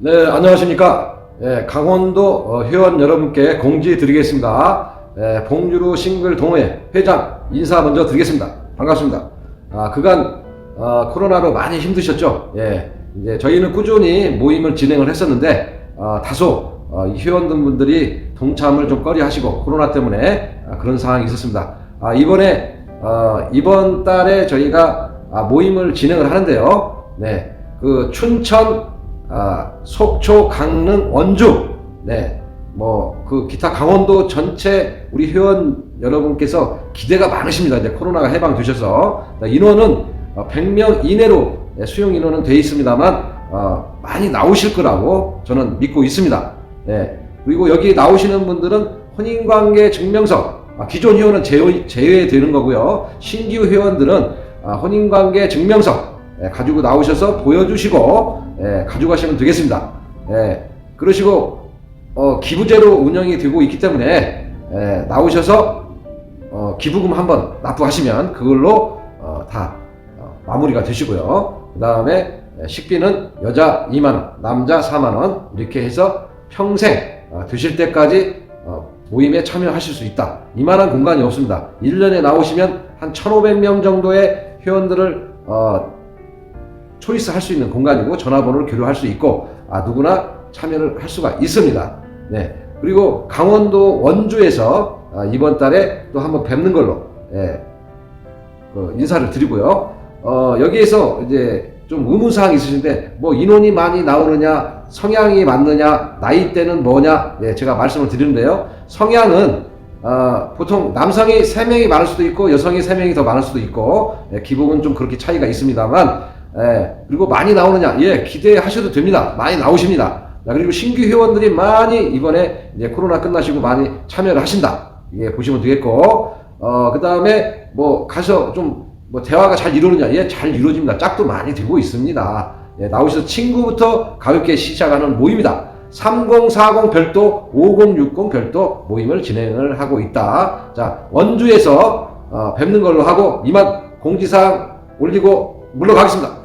네, 안녕하십니까. 예, 강원도 어, 회원 여러분께 공지 드리겠습니다. 예, 봉주루 싱글 동호회 회장 인사 먼저 드리겠습니다. 반갑습니다. 아, 그간 어, 코로나로 많이 힘드셨죠? 예, 이제 저희는 꾸준히 모임을 진행을 했었는데 아, 다소 어, 이 회원분들이 동참을 좀 꺼려하시고 코로나 때문에 아, 그런 상황이 있었습니다. 아, 이번에 어, 이번 달에 저희가 아, 모임을 진행을 하는데요. 네, 그 춘천 아, 속초, 강릉, 원주, 네, 뭐, 그 기타 강원도 전체 우리 회원 여러분께서 기대가 많으십니다. 이제 코로나가 해방되셔서. 네, 인원은 어, 100명 이내로 네, 수용 인원은 돼 있습니다만, 어, 많이 나오실 거라고 저는 믿고 있습니다. 네, 그리고 여기 나오시는 분들은 혼인관계 증명서, 아, 기존 회원은 제외, 제외되는 거고요. 신규 회원들은 아, 혼인관계 증명서, 예, 가지고 나오셔서 보여주시고 예, 가져가시면 되겠습니다. 예, 그러시고 어, 기부제로 운영이 되고 있기 때문에 예, 나오셔서 어, 기부금 한번 납부하시면 그걸로 어, 다 어, 마무리가 되시고요. 그 다음에 식비는 여자 2만 원, 남자 4만 원 이렇게 해서 평생 어, 드실 때까지 어, 모임에 참여하실 수 있다. 이만한 공간이 없습니다. 1년에 나오시면 한 1,500명 정도의 회원들을 어, 초이스 할 수 있는 공간이고 전화번호를 교류할 수 있고 아, 누구나 참여를 할 수가 있습니다. 네. 그리고 강원도 원주에서 아, 이번 달에 또 한번 뵙는 걸로 예, 그 인사를 드리고요. 어, 여기에서 이제 좀 의문사항이 있으신데 뭐 인원이 많이 나오느냐 성향이 맞느냐 나이대는 뭐냐 예, 제가 말씀을 드리는데요. 성향은 어, 보통 남성이 3명이 많을 수도 있고 여성이 3명이 더 많을 수도 있고 예, 기복은 좀 그렇게 차이가 있습니다만 예, 그리고 많이 나오느냐 예 기대하셔도 됩니다. 많이 나오십니다. 자, 그리고 신규 회원들이 많이 이번에 이제 코로나 끝나시고 많이 참여를 하신다. 예, 보시면 되겠고 어, 그 다음에 뭐 가서 좀 뭐 대화가 잘 이루느냐 예, 잘 이루어집니다. 짝도 많이 되고 있습니다. 예, 나오셔서 친구부터 가볍게 시작하는 모임이다. 3040 별도, 5060 별도 모임을 진행을 하고 있다. 자, 원주에서 어, 뵙는 걸로 하고 이만 공지사항 올리고 물러가겠습니다.